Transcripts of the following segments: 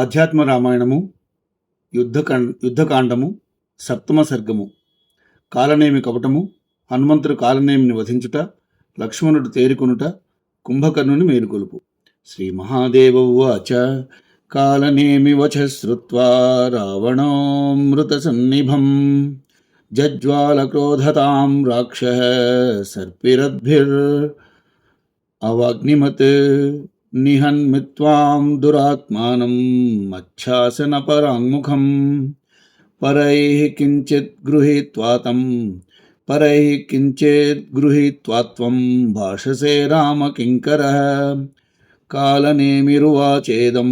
ఆధ్యాత్మ రామాయణము యుద్ధకాండ యుద్ధకాండము సప్తమ సర్గము కాలనేమి కపటము హనుమంతుడు కాలనేమిని వధించుట లక్ష్మణుడు తేరుకొనుట కుంభకర్ణుని మేలుకొలుపు. శ్రీ మహాదేవ ఉచ కాలనేమి వచ శ్రుత్వా రావణోమృత సన్నిభం. జజ్వాలక్రోధతాం రాక్ష సర్పిరద్భిర్. అవాగ్నిమత్. निहन्मित्वां दुरात्मानं मच्छासनपराङ्मुखं परैः किञ्चित् गृहीत्वा तं, परैः किञ्चित् गृहीत्वा त्वं भाषसे रामकिङ्करः। कालनेमिरुवाचेदं,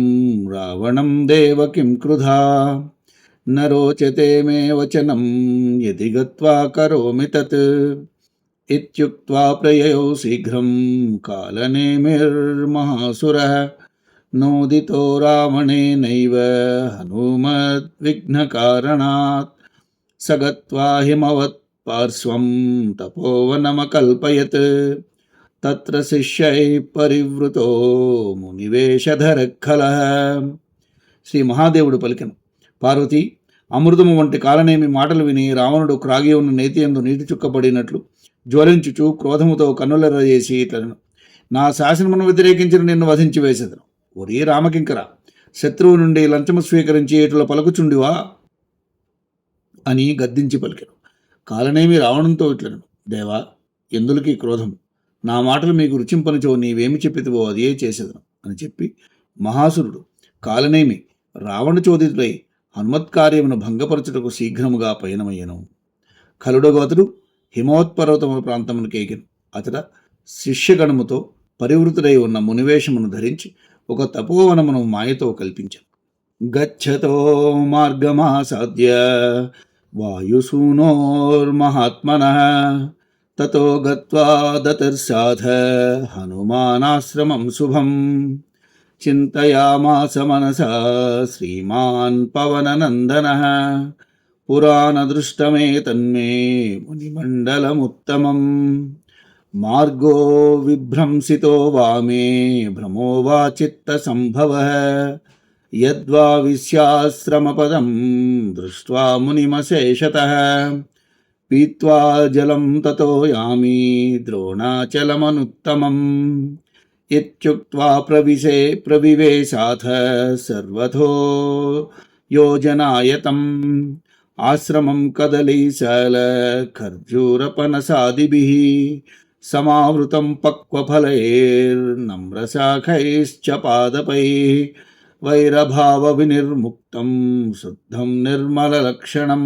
रावणं देव किं क्रुधा? न रोचते मे वचनं, यदि गत्वा करोमि तत्। इत्युक्त्वा प्रययौ शीघ्रं कालनेमिर्महासुरः नोदितो रावणेनैव हनुमद्विघ्नकारणात् स गत्वा हिमवत्पार्श्वं तपोवनमकल्पयत् तत्र शिष्यैः परिवृतो మునివేషధరఖలः శ్రీ మహాదేవుడు పలికెను పార్వతి అమృతము వంటి కాలనేమి మాటలు విని రావణుడు క్రాగి ఉన్న నేతి ఎందు నీటి చుక్కబడినట్లు జ్వలించుచు క్రోధముతో కన్నులెర్ర చేసి ఇట్లను. నా శాసనమును వ్యతిరేకించిన నిన్ను వధించి వేసేదను. ఒరే రామకింకర శత్రువు నుండి లంచము స్వీకరించి ఇటుల పలుకుచుండివా? అని గద్దించి పలికెను. కాలనేమి రావణంతో ఇట్లను. దేవా ఎందులకి క్రోధం నా మాటలు మీకు రుచింపనిచో నీవేమి చెప్పితివో అదే చేసేదను అని చెప్పి మహాసురుడు కాలనేమి రావణ చోదితుడై హనుమత్కార్యమును భంగపరచుటకు శీఘ్రముగా పయనమయ్యను. ఖలుడగోతుడు హిమోత్పర్వతము ప్రాంతమును కేగిను అతడ శిష్యగణముతో పరివృతుడై ఉన్న మునివేషమును ధరించి ఒక తపోవనమును మాయతో కల్పించాను. గచ్చతో మార్గమాసాద్య వాయుసూనోర్మహాత్మన తతో గత్వా దతర్సాధ హనుమానాశ్రమం శుభం. చింతయామాస మనసా శ్రీమాన్ పవననందనः पुराणदृष्टमे तन्मे मुनिमण्डलमुत्तमम्। मार्गो विभ्रंसितो वा मे भ्रमो वा चित्तसम्भवः। यद्वा विस्याश्रमपदं दृष्ट्वा मुनिमशेषतः। पीत्वा जलं ततो यामि द्रोणाचलमनुत्तमम्। इत्युक्त्वा प्रविशे प्रविवेशाथ सर्वथो योजनायतम्। ఆశ్రమం కదలీశాల ఖర్జూరపనసాదిభిः సమావృతం పక్వఫలైర్నమ్రశాఖైశ్చ పాదపైः వైరభావ వినిర్ముక్తం శుద్ధం నిర్మలలక్షణం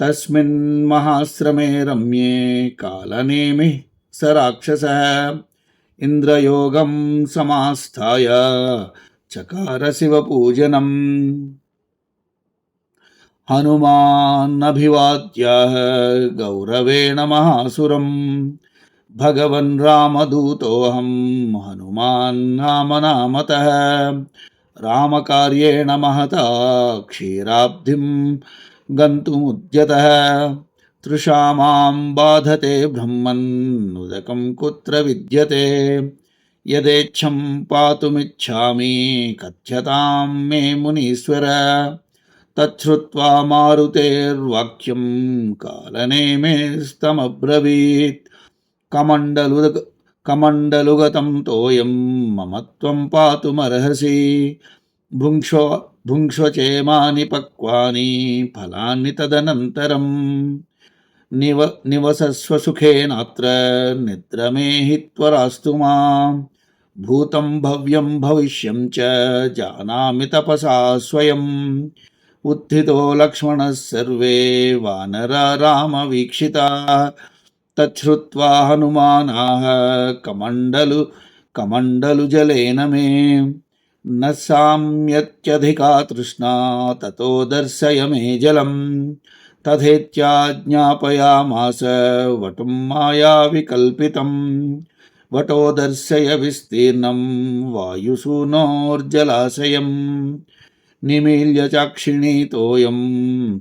తస్మిన్ మహాశ్రమే రమ్యే కాలనేమి స రాక్షసः ఇంద్రయోగం సమాస్థాయ చకార శివపూజనం हनुमानभिवाद्याः गौरवेण महासुरं भगवन् रामदूतोऽहं हनुमान् नाम नामतः। रामकार्येण महता क्षीराब्धिं गन्तुमुद्यतः। तृषामां बाधते ब्रह्मन्नुदकं कुत्र विद्यते। यदेच्छं पातुमिच्छामि, कथ्यतां मे मुनीश्वर। తచ్చుత్వా మారుతేర్వాక్యం కాలనేమేస్తమబ్రవీత్. కమండలు కమండలుగతం తోయం మమత్వం పాతుమర్హసి. భుంక్షో భుంక్షచేమాని పక్వాని ఫలాన్ని తదనంతరం. నివ నివసస్వ సుఖేనాత్ర నిద్రమేహి త్వరాస్తు మాం. భూతం భవ్యం భవిష్యం చ జానామి తపసా స్వయం. उत्थितो लक्ष्मणः सर्वे वानरा रामवीक्षिताः तच्छ्रुत्वा हनुमानाः कमण्डलु कमण्डलुजलेन मे न साम्यत्यधिका तृष्णा ततो दर्शय मे जलम् तथेत्या ज्ञापयामास वटुं मायाविकल्पितम् वटो दर्शय विस्तीर्णं वायुसूनोर्जलाशयम् निमील्य चाक्षिणीतोऽयं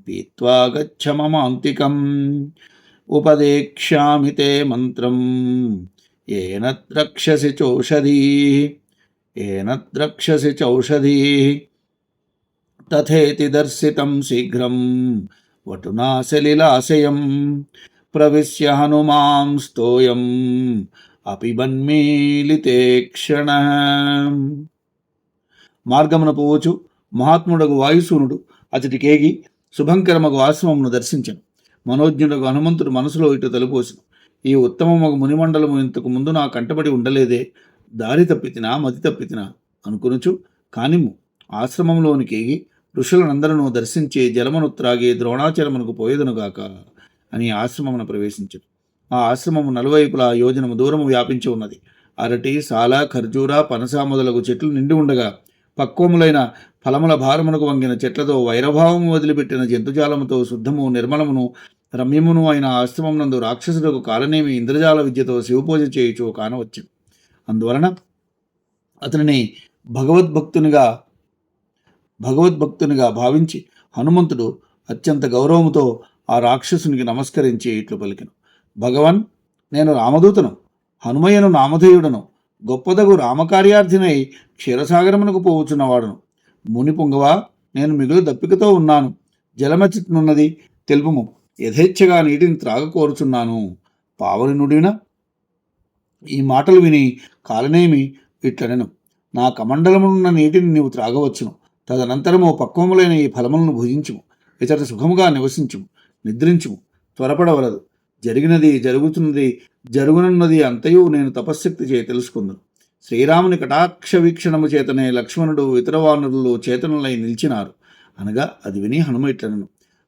पीत्वा गच्छ ममान्तिकम् उपदेक्ष्यामि ते मन्त्रं येन द्रक्ष्यसि चोषधीः येन द्रक्ष्यसि चौषधीः తథేతి దర్శితం శీఘ్రం వటునా సలిలాశయం ప్రవిశ్య హనుమాం స్తోయం అపిబన్మీలితే క్షణ మార్గమున పోవచ్చు మహాత్ముడగు వాయుసూనుడు అతడికేగి శుభంకరమగు ఆశ్రమమును దర్శించను. మనోజ్ఞుడకు హనుమంతుడు మనసులో ఇటు తలుపోసిన. ఈ ఉత్తమమగు మునిమండలము ఇంతకు ముందు నా కంటబడి ఉండలేదే. దారి తప్పితినా మతి తప్పితినా అనుకునుచు కానిము ఆశ్రమంలోనికేగి ఋషులనందరను దర్శించి జలమును త్రాగి ద్రోణాచలమునకు పోయేదనుగాక అని ఆశ్రమమున ప్రవేశించను. ఆ ఆశ్రమము నలువైపులా యోజనము దూరము వ్యాపించి ఉన్నది. అరటి సాల ఖర్జూర పనస మొదలగు చెట్లు నిండి ఉండగా పక్వములైన ఫలముల భారమునకు వంగిన చెట్లతో వైరభావము వదిలిపెట్టిన జంతుజాలముతో శుద్ధము నిర్మలమును రమ్యమును అయిన ఆశ్రమమునందు రాక్షసులకు కాలనేమి ఇంద్రజాల విద్యతో శివపూజ చేయుచు కానవచ్చు అందువలన అతనిని భగవద్భక్తునిగా భగవద్భక్తునిగా భావించి హనుమంతుడు అత్యంత గౌరవముతో ఆ రాక్షసునికి నమస్కరించి ఇట్లు పలికెను. భగవన్ నేను రామదూతను హనుమయ్యను నామధేయుడను గొప్పదగు రామకార్యార్థినై క్షీరసాగరమునకు పోవచ్చున్నవాడును. ముని పొంగవా నేను మిగులు దప్పికతో ఉన్నాను. జలమచిత్నున్నది తెలుపుము. యథేచ్ఛగా నీటిని త్రాగ కోరుచున్నాను పావని నుడిన? ఈ మాటలు విని కాలనేమి ఇట్లనెను. నా కమండలమునున్న నీటిని నీవు త్రాగవచ్చును. తదనంతరము పక్వములైన ఈ ఫలములను భుజించుము. ఇతర సుఖముగా నివసించుము. నిద్రించుము. త్వరపడవలదు. జరిగినది జరుగుతున్నది జరుగునున్నది అంతయు నేను తపశ్శక్తి చేయ తెలుసుకుందును. శ్రీరాముని కటాక్ష వీక్షణము చేతనే లక్ష్మణుడు ఇతర వానరులు చేతనులై నిలిచినారు. అనగా అది విని హనుమ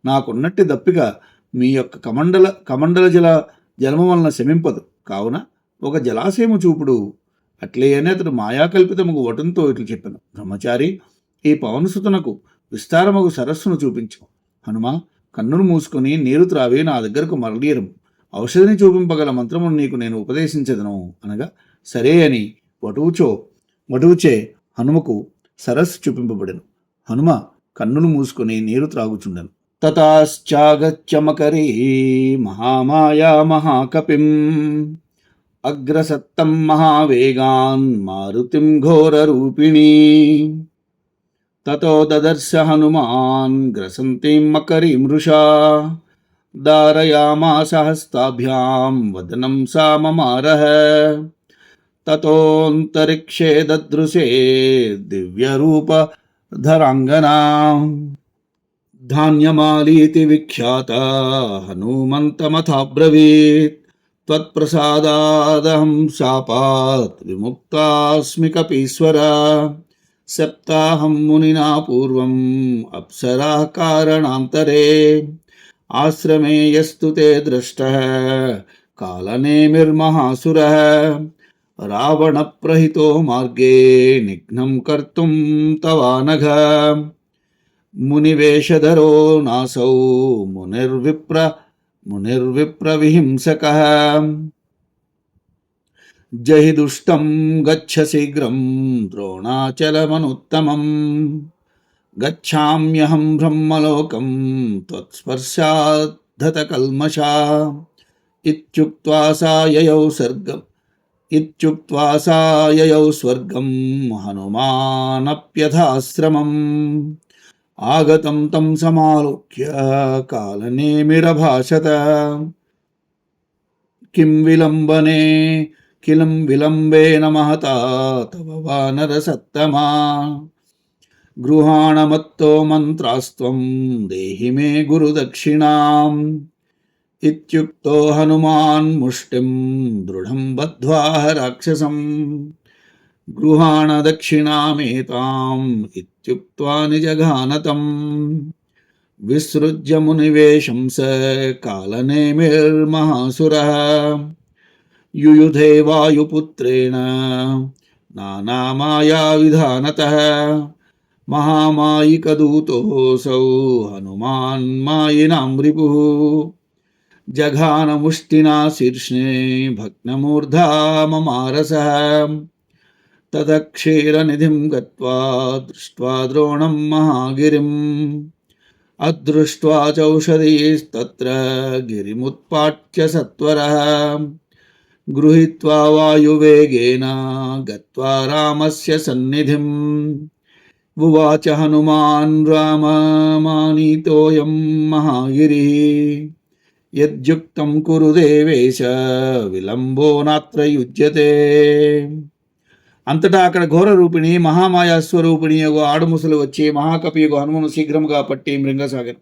నాకున్నట్టి దప్పిక మీ యొక్క కమండల కమండల జల జలము వలన శమింపదు. కావున ఒక జలాశయము చూపుడు. అట్లే అని అతడు మాయాకల్పితముకు వటంతో ఇట్లు చెప్పాను. బ్రహ్మచారి ఈ పవనసుతునకు విస్తారముగు సరస్సును చూపించు. హనుమ కన్నును మూసుకొని నీరు త్రావి నా దగ్గరకు మరలీరం ఔషధిని చూపింపగల మంత్రమును నీకు నేను ఉపదేశించదను. అనగా సరే అని వటువుచో వటువుచే హనుమకు సరస్సు చూపింపబడెను. హనుమ కన్నులు మూసుకుని నీరు త్రాగుచుండెను. తతాశ్చాగచ్చమకరీ మహామాయా మహాకపిం. అగ్రసత్తం మహావేగాన్ మారుతిం ఘోరరూపిణీ. తతో దదర్శ హనుమాన్ గ్రసంతీం మకరీం మృషా. దారయామాస హస్తాభ్యాం వదనం సా మమారహ. ततोऽन्तरिक्षे ददृशे दिव्यरूपधराङ्गना धान्यमालीति विख्याता हनुमन्तमथाब्रवीत्। त्वत्प्रसादादहं शापात् विमुक्तास्मि कपीश्वर सप्ताहं मुनिना पूर्वम् अप्सरा कारणान्तरे आश्रमे यस्तु ते दृष्टः कालनेमिर्महासुरः रावणप्रहितो मार्गे निघ्नं कर्तुं तवानघ मुनिवेशधरो नासौ मुनिर्विप्र मुनिर्विप्रविहिंसकः जहि दुष्टं गच्छ शीघ्रं द्रोणाचलमनुत्तमम् गच्छाम्यहं ब्रह्मलोकं त्वत्स्पर्शाद्धतकल्मषा इत्युक्त्वा सा ययौ सर्गम् इत्युक्त्वा सा ययौ स्वर्गं हनुमानप्यथाश्रमम्। आगतं तं समालोक्य कालनेमिरभाषत किं विलम्बने, किलं विलम्बेन महता तव वानरसत्तमा। गृहाणमत्तो मन्त्रास्त्वं देहि मे गुरुदक्षिणाम्। इत्युक्तो हनुमान् मुष्टिं दृढं बद्ध्वा राक्षसम् गृहाणदक्षिणामेताम् इत्युक्त्वा निजघानतम्। विसृज्य मुनिवेशं स कालनेमिर्महासुरः। युयुधे वायुपुत्रेण नानामायाविधानतः। महामायिकदूतोऽसौ हनुमान् मायिनां रिपुः। जघानमुष्टिना शीर्ष्णे भग्नमूर्धा ममारसः ततः क्षीरनिधिं गत्वा दृष्ट्वा द्रोणं महागिरिम् अदृष्ट्वा चौषधीस्तत्र गिरिमुत्पाट्य सत्वरः गृहीत्वा वायुवेगेन गत्वा रामस्य सन्निधिम् उवाच हनुमान् राममानीतोऽयं महागिरिः యద్యుక్తం కురు దేవేశ విలంబో నాత్ర యుజ్యతే అంతటా అక్కడ ఘోర రూపిణి మహామాయా స్వరూపిణి యొక్క ఆడుముసలు వచ్చి మహాకపి యొక్క హనుమను శీఘ్రముగా పట్టి మృంగసాగను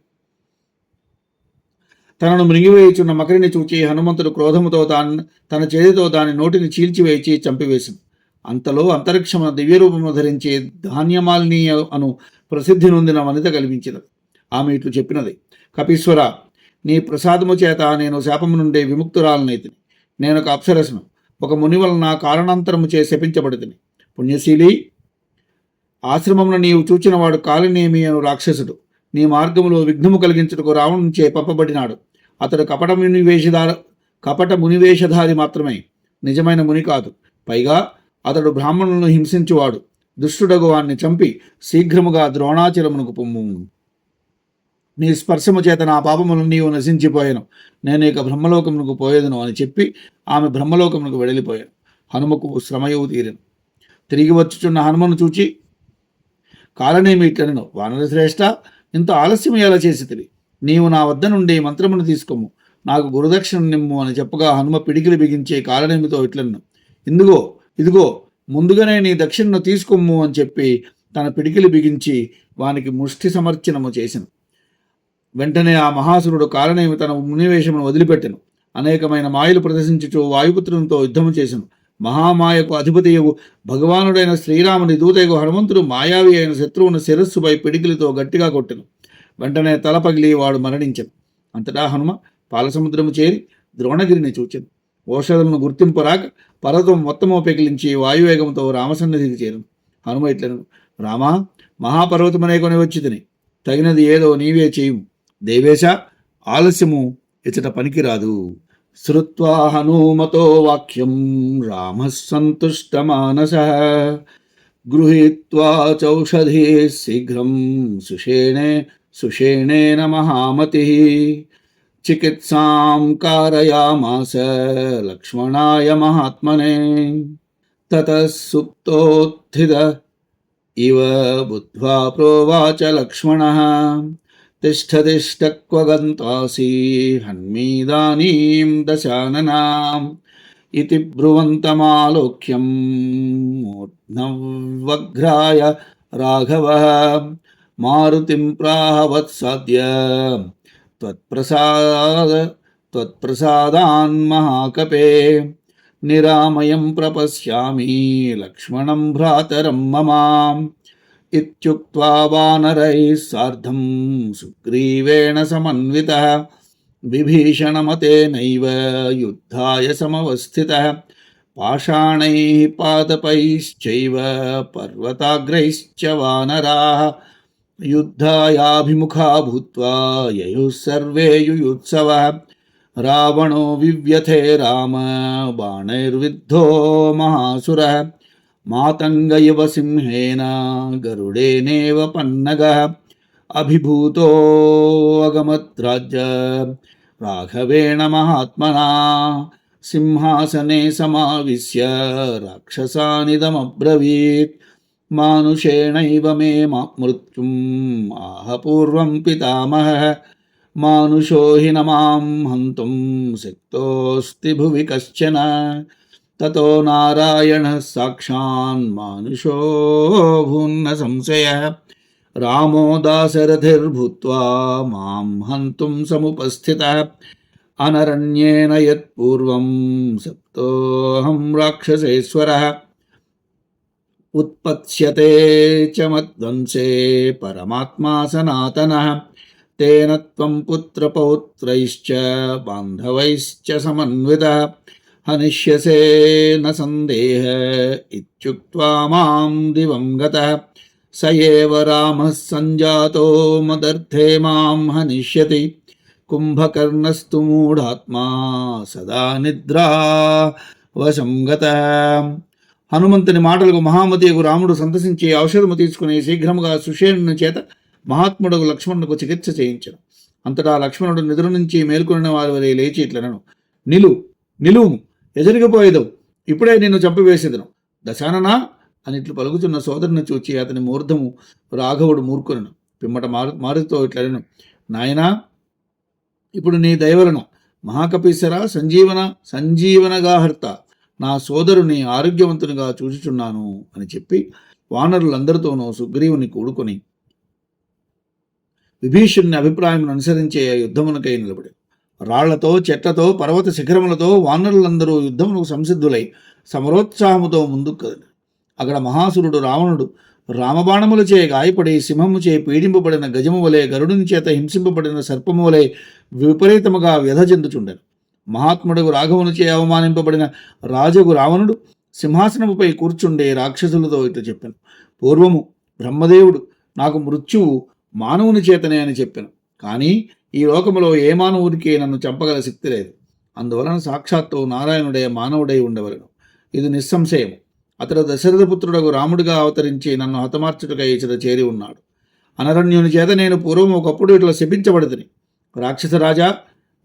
తనను మృంగివేయుచున్న మకరిని చూచి హనుమంతుడు క్రోధముతో తాను తన చేతితో దాని నోటిని చీల్చివేచి చంపివేసింది అంతలో అంతరిక్షమున దివ్యరూపము ధరించి ధాన్యమాలిని అను ప్రసిద్ధి నొందిన వనిత కల్పించినది ఆమె ఇట్లు చెప్పినది కపీశ్వర నీ ప్రసాదము చేత నేను శాపము నుండి విముక్తురాలనైతిని. నేను ఒక అప్సరసను ఒక ముని వలన కారణాంతరము చే శపించబడితిని. పుణ్యశీలి ఆశ్రమమున నీవు చూచినవాడు కాలినేమి అను రాక్షసుడు. నీ మార్గములో విఘ్నము కలిగించుటకు రావణుని చే పంపబడినాడు. అతడు కపట మునివేషధార కపట మునివేషధారి మాత్రమే నిజమైన ముని కాదు. పైగా అతడు బ్రాహ్మణులను హింసించువాడు. దుష్టుడగు వాణ్ణి చంపి శీఘ్రముగా ద్రోణాచలమునకు పొమ్ము. నీ స్పర్శము చేత నా పాపములను నీవు నశించిపోయాను. నేను ఇక బ్రహ్మలోకమునకు పోయేదను అని చెప్పి ఆమె బ్రహ్మలోకమునకు వెడలిపోయాను హనుమకు శ్రమయవు తీరను. తిరిగి వచ్చుచున్న హనుమను చూచి కాలనేమి ఇట్లను వానర శ్రేష్ట ఇంత ఆలస్యం ఎలా చేసితివి? నీవు నా వద్ద నుండి మంత్రమును తీసుకోము. నాకు గురుదక్షిణ నిమ్ము అని చెప్పగా హనుమ పిడికిలి బిగించే కాలనేమితో ఇట్లను ఇందుగో ఇదిగో ముందుగానే నీ దక్షిణను తీసుకోము అని చెప్పి తన పిడికిలి బిగించి వానికి ముష్టి సమర్చనము చేసెను. వెంటనే ఆ మహాసురుడు కాలనేమి తన మునివేషమును వదిలిపెట్టెను. అనేకమైన మాయలు ప్రదర్శించుచు వాయుపుత్రునితో యుద్ధము చేసెను. మహామాయకు అధిపతియగు భగవానుడైన శ్రీరాముని దూతయగు హనుమంతుడు మాయావి అయిన శత్రువును శిరస్సుపై పిడికిలితో గట్టిగా కొట్టెను. వెంటనే తల పగిలి వాడు మరణించెను. అంతటా హనుమ పాలసముద్రము చేరి ద్రోణగిరిని చూచెను. ఓషధులను గుర్తింపరాక పర్వతం మొత్తము పెకిలించి వాయువేగంతో రామసన్నిధికి చేరును. హనుమ ఇట్లను రామా మహాపర్వతమనే కొని వచ్చితిని తగినది ఏదో నీవే చేయుము. దేవేశ ఆలస్యము ఇచ్చట పనికిరాదు. శ్రుత్వా హనుమతో వాక్యం రామ సంతుష్టమానస గృహీత్వా చౌషధి శీఘ్రం సుషేణే సుషేణేన మహామతి చికిత్సాం కారయామాస లక్ష్మణాయ మహాత్మనే. తతః సుప్తోత్థిత ఇవ బుద్ధ్వా ప్రోవాచ లక్ష్మణ. తిష్టతిష్టక్వ గంతాసి హన్మీదానీం దశాననాం ఇది బ్రువంతమాలోక్యం మూర్ధ్నవగ్రాయ రాఘవ మారుతిం ప్రాహవత్సాద్య త్వత్ప్రసాద త్వత్ప్రసాదాన్ మహాకపే నిరామయం ప్రపశ్యామి లక్ష్మణం భ్రాతరం మమాం इत्युक्त्वा वानरैः सार्धं सुग्रीवेण समन्वितः, विभीषणमतेनैव युद्धाय समवस्थितः। पाषाणैः पादपैश्चैव पर्वताग्रैश्च वानराः, युद्धायाभिमुखा भूत्वा ययुः सर्वे युयुत्सवः। रावणो विव्यथे राम, बाणैर्विद्धो महासुरः। मातङ्ग इव सिंहेन गरुडेनेव पन्नगः अभिभूतोऽगमद्राज्य राघवेण महात्मना, सिंहासने समाविश्य, राक्षसानिदमब्रवीत्, मानुषेणैव मे मा- मृत्युम् आह पूर्वं पितामहः, मानुषो हि न माँ हन्तुं शक्तोऽस्ति भुवि कश्चन। ततो नारायणः साक्षान्मानुषो भून्न संशयः। रामो दाशरथिर्भूत्वा माँ हन्तुं समुपस्थितः। अनरण्येन यत्पूर्वं सप्तोऽहं राक्षसेश्वरः। उत्पत्स्यते च मद्वंशे परमात्मा सनातनः। तेन त्वं पुत्रपौत्रैश्च बान्धवैश्च समन्वितः। हनिष्यसे न सन्देह इत्युक्त्वा मां दिवं गतः स एव रामः सञ्जातो मदर्थे मां हनिष्यति कुम्भकर्णस्तु मूढात्मा सदा निद्रा వశం గత హనుమంతుని మాటలకు మహామతియకు రాముడు సంతసించి ఔషధము తీసుకుని శీఘ్రముగా సుషేణుని చేత మహాత్ముడు లక్ష్మణులకు చికిత్స చేయించను అంతటా లక్ష్మణుడు నిద్ర నుంచి మేల్కొనిన వారి వరే లేచి ఇట్లనను నిలు నిలువు ఎజరిగిపోయేదు ఇప్పుడే నిన్ను చంపివేసేదను. దశాననా అని ఇట్లు పలుకుతున్న సోదరుని చూచి అతని మూర్ధము రాఘవుడు మూర్ఖులను. పిమ్మట మారు మారుతో ఇట్లను నాయనా ఇప్పుడు నీ దయవలన మహాకపీశ్వర సంజీవన సంజీవనగాహర్త నా సోదరుని ఆరోగ్యవంతునిగా చూచుచున్నాను అని చెప్పి వానరులందరితోనూ సుగ్రీవుని కూడుకొని విభీషణుని అభిప్రాయం అనుసరించే యుద్ధమునకై నిలబడి రాళ్ళతో చెట్లతో పర్వత శిఖరములతో వానరులందరూ యుద్ధమునకు సంసిద్ధులై సమరోత్సాహముతో ముందుకు అక్కడ మహాసురుడు రావణుడు రామబాణములచే గాయపడి సింహముచే పీడింపబడిన గజము వలె గరుడుని చేత హింసింపబడిన సర్పము వలె విపరీతముగా వ్యధ చెందుచుండెను. మహాత్ముడు రాఘవునిచే అవమానింపబడిన రాజగు రావణుడు సింహాసనముపై కూర్చుండే రాక్షసులతో ఇట్లు చెప్పాను. పూర్వము బ్రహ్మదేవుడు నాకు మృత్యువు మానవుని చేతనే అని చెప్పాను. కానీ ఈ లోకములో ఏ మానవుడికి నన్ను చంపగల శక్తి లేదు. అందువలన సాక్షాత్తు నారాయణుడే మానవుడై ఉండవలను. ఇది నిస్సంశయము. అతడు దశరథపుత్రుడకు రాముడిగా అవతరించి నన్ను హతమార్చుటకై ఇచ్చట చేరి ఉన్నాడు. అనరణ్యుని చేత నేను పూర్వం ఒకప్పుడు ఇట్లా శపించబడితిని. రాక్షసరాజా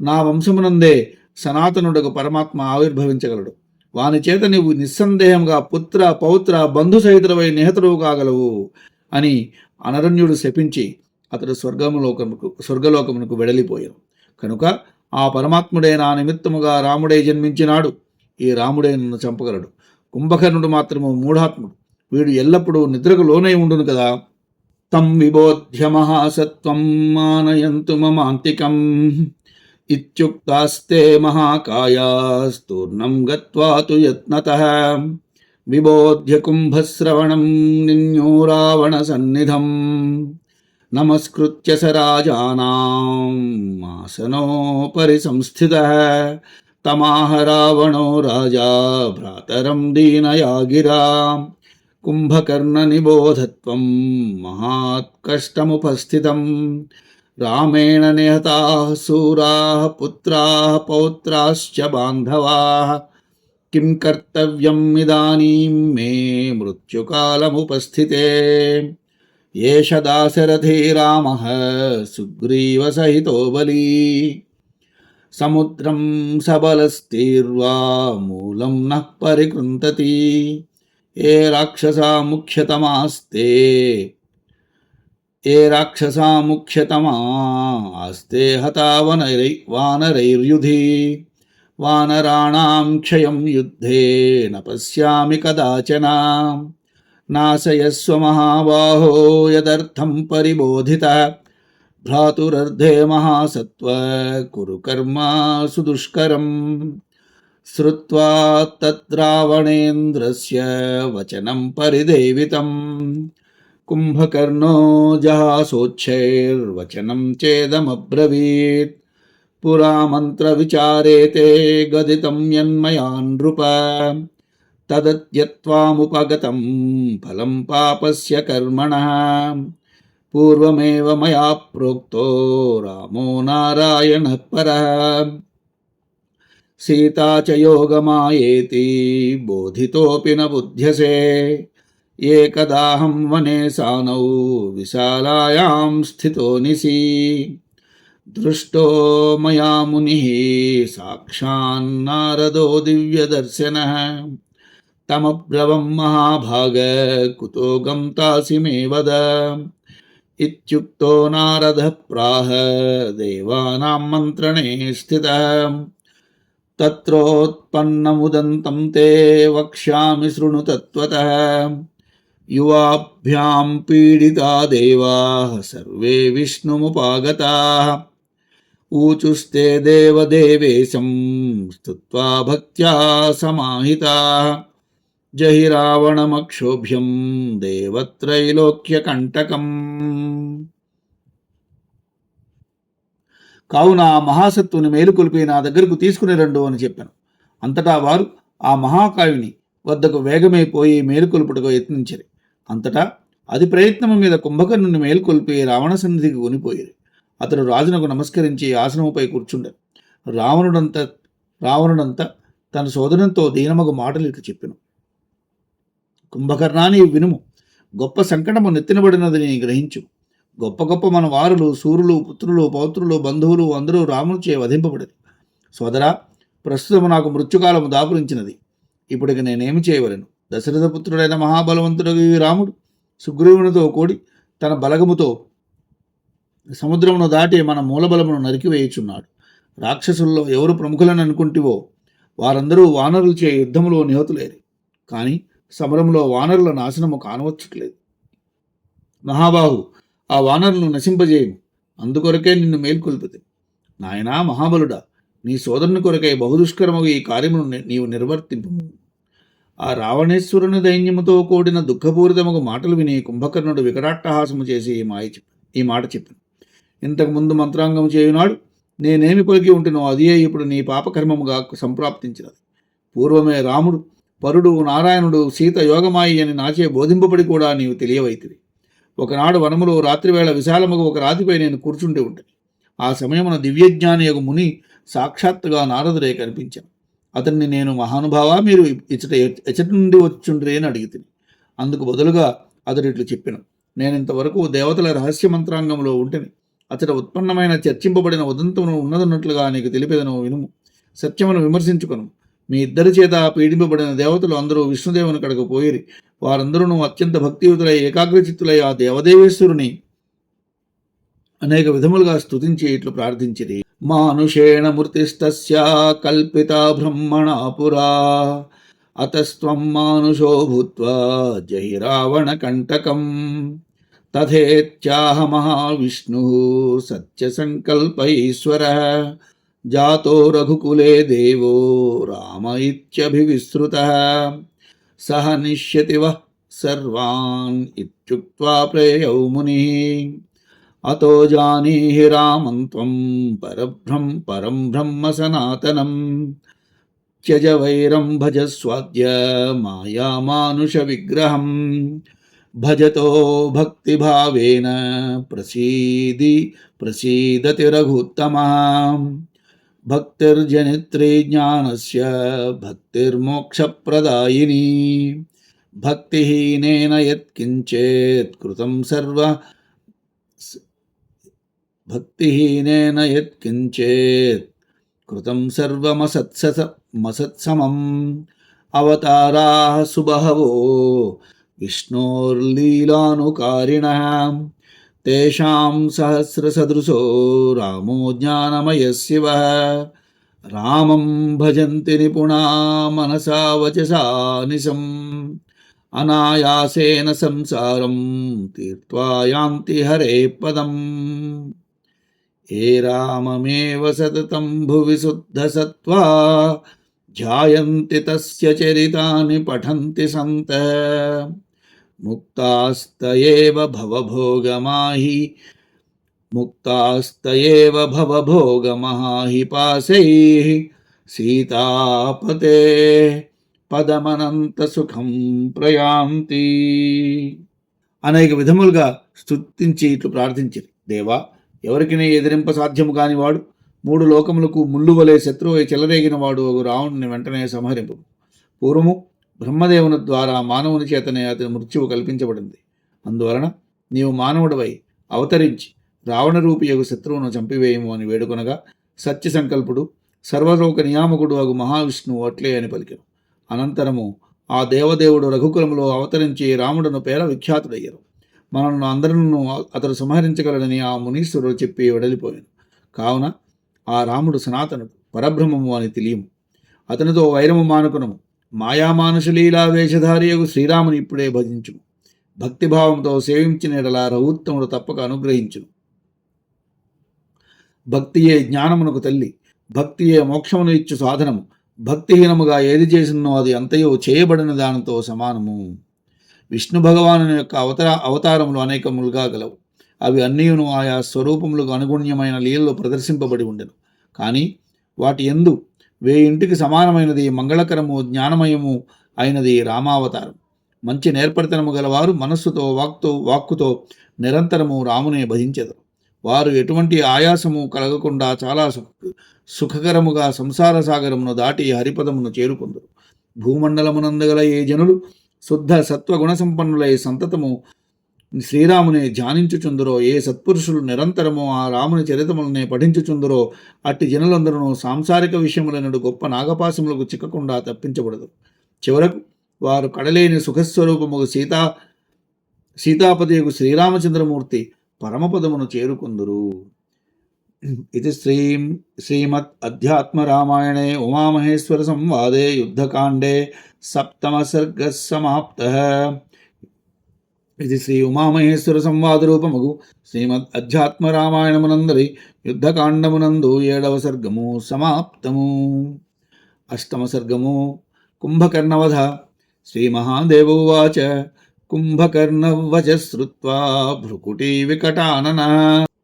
నా వంశమునందే సనాతనుడకు పరమాత్మ ఆవిర్భవించగలడు. వాని చేత నీవు నిస్సందేహంగా పుత్ర పౌత్ర బంధు సహితులవై నిహతుడు కాగలవు అని అనరణ్యుడు శపించి అతడు స్వర్గములోకముకు స్వర్గలోకమునకు వెడలిపోయాను కనుక ఆ పరమాత్ముడే నా నిమిత్తముగా రాముడే జన్మించినాడు. ఈ రాముడే నన్ను చంపగలడు. కుంభకర్ణుడు మాత్రము మూఢాత్ముడు. వీడు ఎల్లప్పుడూ నిద్రకు లోనై ఉండును కదా. తం విబోధ్య మహాసత్వం మానయంతు మమాంతికం. ఇత్యుక్తాస్తే మహాకాయాస్తూర్ణం గత్వాతు యత్నత. విబోధ్య కుంభశ్రవణం నిన్యో రావణ సన్నిధం. नमस्कृत्य स राजानाम्। आसनोपरि संस्थितः तमाह रावणो राजा, भ्रातरं दीनया गिरा कुम्भकर्णनिबोधत्वं महात्कष्टमुपस्थितं रामेण निहताः सूराः, पुत्राः, पौत्राश्च बान्धवाः। किं कर्तव्यम् इदानीं मे मृत्युकालमुपस्थिते। एष दाशरथी रामः सुग्रीवसहितो बली समुद्रं सबलस्तीर्वा मूलं नः परिकृन्तति। ये राक्षसा मुख्यतमास्ते। ये राक्षसा मुख्यतमास्ते हता वनरै वानरैर्युधि। वानराणां क्षयं युद्धे न पश्यामि कदाचन। नाशयस्व महाबाहो यदर्थं परिबोधितः। भ्रातुरर्धे महासत्त्व कुरु कर्म सुदुष्करम् श्रुत्वा तद्रावणेन्द्रस्य वचनं परिदेवितम्। कुम्भकर्णो जहासोच्छैर्वचनं चेदमब्रवीत्। पुरा मन्त्रविचारे ते गदितं यन्मया नृप। तदत्यत्वामुपगतं फलं पापस्य कर्मणः। पूर्वमेव मया प्रोक्तो रामो नारायणः परः। सीता च योगमायेति, बोधितोऽपि न बुध्यसे। एकदाहं वने सानौ विशालायां स्थितो निशि दृष्टो मया मुनिः साक्षान्नारदो दिव्यदर्शनः। तमब्रवं महाभाग कुतो गं तासि मे वद इत्युक्तो नारदः प्राह देवानां मन्त्रणे स्थितः। तत्रोत्पन्नमुदन्तं ते वक्ष्यामि शृणु तत्त्वतः। युवाभ्यां पीडिता देवाः, सर्वे विष्णुमुपागताः। ऊचुस्ते देवदेवेशं स्तुत्वा भक्त्या समाहिताः। జహి రావణమక్షోభ్యం దేవత్రైలోక్యకంటకం. కావున ఆ మహాసత్తుని మేలుకొల్పి నా దగ్గరకు తీసుకుని రండు అని చెప్పాను. అంతటా వారు ఆ మహాకాయుని వద్దకు వేగమైపోయి మేలుకొల్పుటకు యత్నించరు. అంతటా అది ప్రయత్నము మీద కుంభకర్ణుని మేలుకొల్పి రావణ సన్నిధికి కొనిపోయారు. అతడు రాజునకు నమస్కరించి ఆసనముపై కూర్చుండరు రావణుడంత రావణుడంతా తన సోదరునితో దీనమగు మాటలు ఇట్లు చెప్పాను. కుంభకర్ణాన్ని వినుము. గొప్ప సంకటము నెత్తినబడినదని గ్రహించు. గొప్ప గొప్ప మన వారులు సూరులు పుత్రులు పౌత్రులు బంధువులు అందరూ రామునిచే వధింపబడరు. సోదరా ప్రస్తుతం నాకు మృత్యుకాలము దాపురించినది. ఇప్పటికి నేనేమి చేయవలను? దశరథపుత్రుడైన మహాబలవంతుడు రాముడు సుగ్రీవునితో కూడి తన బలగముతో సముద్రమును దాటి మన మూలబలమును నరికివేయుచున్నాడు రాక్షసుల్లో ఎవరు ప్రముఖులను అనుకుంటివో వారందరూ వానరులు చే యుద్ధములో నిహతులేరు. కానీ సమరంలో వానరుల నాశనము కానవచ్చట్లేదు మహాబాహు ఆ వానరులను నశింపజేయము. అందుకొరకే నిన్ను మేల్కొల్పితే. నాయనా మహాబలుడా నీ సోదరుని కొరకై బహుదుష్కరమగు ఈ కార్యమును నీవు నిర్వర్తింపు ఆ రావణేశ్వరుని దైన్యముతో కూడిన దుఃఖపూరితమగు మాటలు విని కుంభకర్ణుడు వికటాట్టహాసము చేసి ఈ మాయ చెప్పి ఈ మాట చెప్పాను. ఇంతకు ముందు మంత్రాంగము చేయునాడు నేనేమి పొలికి ఉంటెనో అది ఇప్పుడు నీ పాపకర్మముగా సంప్రాప్తించినది. పూర్వమే రాముడు పరుడు నారాయణుడు సీత యోగమాయి అని నాచే బోధింపబడి కూడా నీవు తెలియవైతివి. ఒకనాడు వనములో రాత్రివేళ విశాలముగా ఒక రాతిపై నేను కూర్చుండి ఉంటుంది ఆ సమయమున దివ్యజ్ఞాని యొక్క ముని సాక్షాత్తుగా నారదుడే కనిపించాను. అతన్ని నేను మహానుభావ మీరు ఇచ్చట ఎచ్చటి నుండి వచ్చుండ్రి అని అడిగితే అందుకు బదులుగా అతడు ఇట్లు చెప్పాను నేను ఇంతవరకు దేవతల రహస్య మంత్రాంగంలో ఉంటేని. అతడు ఉత్పన్నమైన చర్చింపబడిన ఉదంతమును ఉన్నదన్నట్లుగా నీకు తెలిపేదను వినుము. సత్యమును విమర్శించుకును మీ ఇద్దరి చేత పీడింపబడిన దేవతలు అందరూ విష్ణుదేవుని కడకు పోయిరి. వారందరూ అత్యంత భక్తియుతులై ఏకాగ్రచిత్తులై ఆ దేవదేవేశ్వరుని అనేక విధములుగా స్తుతించి ఇట్లు ప్రార్థించిరి. మానుషేణ మూర్తిస్తస్య కల్పిత బ్రహ్మణ పురా. అతస్త్వం మానుషో భూత్వా జై రావణ కంటకం. తథేత్యాహ మహావిష్ణు సత్యసంకల్పైశ్వర जातो रघुकुले देवो राम इत्यभिविसृतः सः निश्यति वः सर्वान् इत्युक्त्वा प्रेयौ मुनिः। अतो जानीहि रामं त्वं परब्रह्म, परं ब्रह्म सनातनं। त्यज वैरं भज स्वाद्य मायामानुषविग्रहम्। भजतो भक्तिभावेन प्रसीदि, प्रसीदति रघुत्तमः। భక్తిర్జనిత్రీ జ్ఞానస్య భక్తిర్మోక్షప్రదాయిని భక్తిహీనేన యత్కించేత్ కృతం సర్వ భక్తిహీనేన యత్కించేత్ కృతం సర్వమసత్స మసత్సమం అవతారా సుబహవో విష్ణోర్లీలానుకారిణ తేషాం సహస్రసదృశో రామో జ్ఞానమయ శివ రామం భజంతి నిపుణా మనసా వచసా నిశం అనాయాసేన సంసారం తీర్త్వా యాంతి హరే పదం ఏ రామమేవ సతతం భువి శుద్ధసత్వా ధ్యాయంతి తస్య చరితాని పఠంతి సంత ముక్తాస్తయేవ భవభోగమాహి ముక్తాస్తయేవ భవభోగమహాహి పాశైః సీతాపతే పదమనంత సుఖం ప్రయాంతి. అనేక విధములుగా స్తుతించి ఇట్లు ప్రార్థించిరి. దేవా ఎవరికినే ఎదిరింప సాధ్యము కానివాడు మూడు లోకములకు ముళ్ళు వలె శత్రువై చెలరేగిన వాడు ఒక రావణుని వెంటనే సంహరింపు పూర్వము బ్రహ్మదేవుని ద్వారా మానవుని చేతనే అతని మృత్యువు కల్పించబడింది. అందువలన నీవు మానవుడవై అవతరించి రావణ రూపియగు శత్రువును చంపివేయము అని వేడుకొనగా సత్య సంకల్పుడు సర్వలోక నియామకుడు అగు మహావిష్ణువు అట్లే అని పలికెను. అనంతరము ఆ దేవదేవుడు రఘుకులములో అవతరించి రాముడును పేర విఖ్యాతుడయ్యారు మనల్ని అందరినూ అతడు సంహరించగలడని ఆ మునీశ్వరుడు చెప్పి వెడలిపోయాను. కావున ఆ రాముడు సనాతనుడు పరబ్రహ్మము అని తెలియము. అతనితో వైరము మానుకునము. మాయామానుషులీలా వేషధారియకు శ్రీరాముని ఇప్పుడే భజించుము భక్తిభావంతో సేవించిన ఎడల రఘుత్తముడు తప్పక అనుగ్రహించును. భక్తియే జ్ఞానమునకు తల్లి భక్తియే మోక్షమును ఇచ్చు సాధనము. భక్తిహీనముగా ఏది చేసినో అది అంతయో చేయబడిన దానితో సమానము. విష్ణు భగవాను యొక్క అవతార అవతారములు అనేకములుగా గలవు. అవి అన్నీయును ఆయా స్వరూపములకు అనుగుణ్యమైన లీలలో ప్రదర్శింపబడి ఉండెను. కానీ వాటి ఎందు వేయింటికి సమానమైనది మంగళకరము జ్ఞానమయము అయినది రామావతారం. మంచి నేర్పరితనము గలవారు మనస్సుతో వాక్తో వాక్కుతో నిరంతరము రామునే భజించెదరు. వారు ఎటువంటి ఆయాసము కలగకుండా చాలా సుఖ సుఖకరముగా సంసార సాగరమును దాటి హరిపదమును చేరుకుందరు. భూమండలమునందగల ఏ జనులు శుద్ధ సత్వగుణ సంపన్నులై సంతతము శ్రీరాముని ధ్యానించుచుందరో ఏ సత్పురుషులు నిరంతరము ఆ రాముని చరితములనే పఠించుచుందరో అట్టి జనులందరూ సాంసారిక విషయములైనడు గొప్ప నాగపాశములకు చిక్కకుండా తప్పించబడదు. చివరకు వారు కడలేని సుఖస్వరూపము సీతా సీతాపతియకు శ్రీరామచంద్రమూర్తి పరమపదమును చేరుకుందురు. ఇది శ్రీ శ్రీమద్ అధ్యాత్మ రామాయణే ఉమామహేశ్వర సంవాదే యుద్ధకాండే సప్తమ సర్గ సమాప్త. ఇది శ్రీ ఉమామహేశ్వర సంవాద రూపముగు. శ్రీమద్ అధ్యాత్మ రామాయణమునందరి యుద్ధకాండమునందు ఏడవ సర్గము సమాప్తము. అష్టమ సర్గము కుంభకర్ణవధ. శ్రీ మహాదేవోవాచ కుంభకర్ణవచ శ్రుత్వా భ్రుకుటీ వికటానన.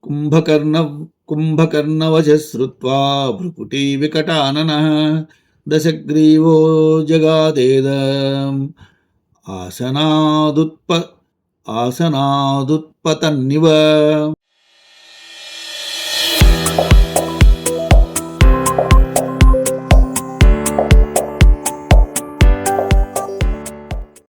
కుంభకర్ణ కుంభకర్ణవచ శ్రుత్వా భ్రుకుటీ వికటానన. దశగ్రీవో జగాదేద. ఆసనాదుత్ప ஆசனாதுத்பதன்னிவ.